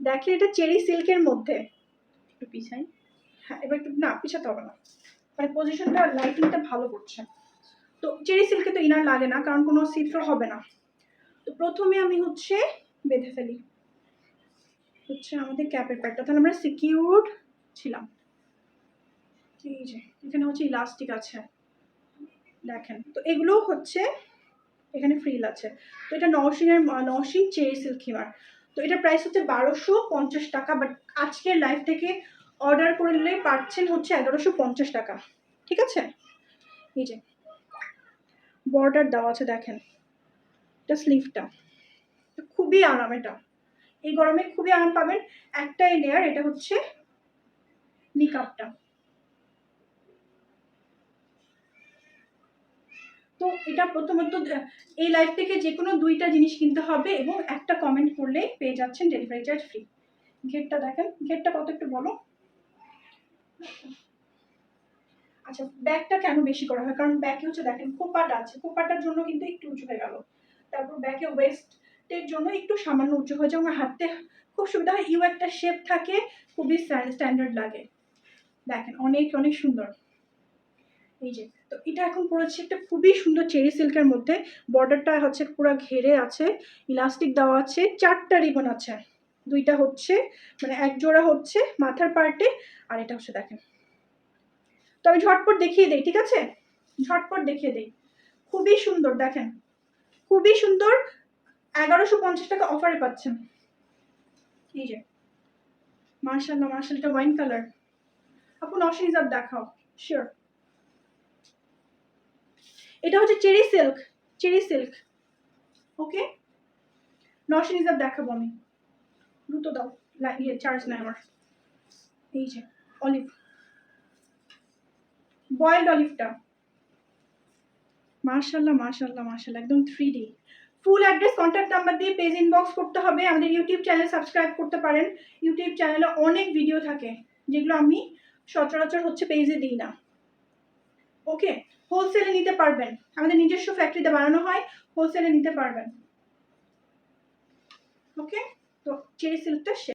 দেখেন এটা চেরি সিল্কের মধ্যে। একটু পিছাই। হ্যাঁ এবার একটু না পিছাতে হবে না। মানে পজিশনটা লাইটিংটা ভালো করছে। তো চেরি সিল্কে তো ইনার লাগে না কারণ কোনো চিত্র হবে না। তো প্রথমে আমি হচ্ছে বেঁধে ফেলি। হচ্ছে আমাদের ক্যাপের প্যাকটা তাহলে আমরা সিকিউরড ছিলাম। এই যে এখানে হচ্ছে ইলাস্টিক আছে। দেখেন তো এগুলো হচ্ছে এখানে ফ্রিল আছে। তো এটা নওশিনের নওশিন চেরি সিল্ক হিমার তো এটা প্রাইস হচ্ছে বারোশো পঞ্চাশ টাকা বাট আজকের লাইফ থেকে অর্ডার করলে পাচ্ছেন হচ্ছে এগারোশো পঞ্চাশ টাকা। ঠিক আছে? এই যে বর্ডার দেওয়া আছে দেখেন। এটা স্লিভটা খুবই আরাম এটা। এই গরমে খুবই আরাম পাবেন। একটাই লেয়ার এটা হচ্ছে নিকাপটা এটা প্রথমত এই লাইফ থেকে যে কোনো দুইটা জিনিস কিনতে হবে এবং একটা কমেন্ট করলে পেয়ে যাচ্ছেন ডেলিভারি চার্জ ফ্রি ঘেরটা দেখেন, ঘেরটা কত একটু বলো। আচ্ছা ব্যাগটা কেন বেশি করা হয়? কারণ ব্যাগে হচ্ছে দেখেন খোপাটা আছে। খোপাটার জন্য কিন্তু একটু উঁচু হয়ে গেল। তারপর ব্যাগে ওয়েস্টের জন্য একটু সামান্য উঁচু হয়ে যায় আমার হাঁটতে খুব সুবিধা হয়। ইউ একটা শেপ থাকে, খুবই স্ট্যান্ডার্ড লাগে। দেখেন, অনেক অনেক সুন্দর। এই যে, তো এটা এখন পড়েছে একটা খুবই সুন্দর চেরি সিল্কের মধ্যে। বর্ডারটা হচ্ছে পুরো ঘেরে আছে, ইলাস্টিক দেওয়া আছে, চারটা রিবন আছে। দুইটা হচ্ছে মানে এক জোড়া হচ্ছে মাথার পার্টে, আর এটা হচ্ছে দেখেন। তো আমি ঝটপট দেখিয়ে দিই, ঠিক আছে? ঝটপট দেখিয়ে দিই। খুবই সুন্দর, দেখেন। খুবই সুন্দর, এগারোশো পঞ্চাশ টাকা অফারে পাচ্ছেন। এই যে মার্শাল্লাহ মার্শাল এটা ওয়াইন কালার। আপু, নশো হিসাব দেখাও শিওর এটা হচ্ছে cherry silk cherry silk. Okay নশো হিসাব দেখাবো আমি। দ্রুত দাও ইয়ে চার্জ নেয় আমার। এই যে অলিভ বয়েলড অলিভটা মার্শাল্লাহ মার্শাল্লাহ মার্শাল্লাহ একদম three D full address contact number দিয়ে পেজ ইনবক্স করতে হবে। আমাদের ইউটিউব চ্যানেল সাবস্ক্রাইব করতে পারেন। ইউটিউব চ্যানেলে অনেক ভিডিও থাকে, যেগুলো আমি সচরাচর হচ্ছে পেজে দিই না। ওকে হোলসেলে নিতে পারবেন। আমাদের নিজস্ব ফ্যাক্টরিতে বানানো হয় হোলসেলে নিতে পারবেন। ওকে তো চেরি সিল্কটা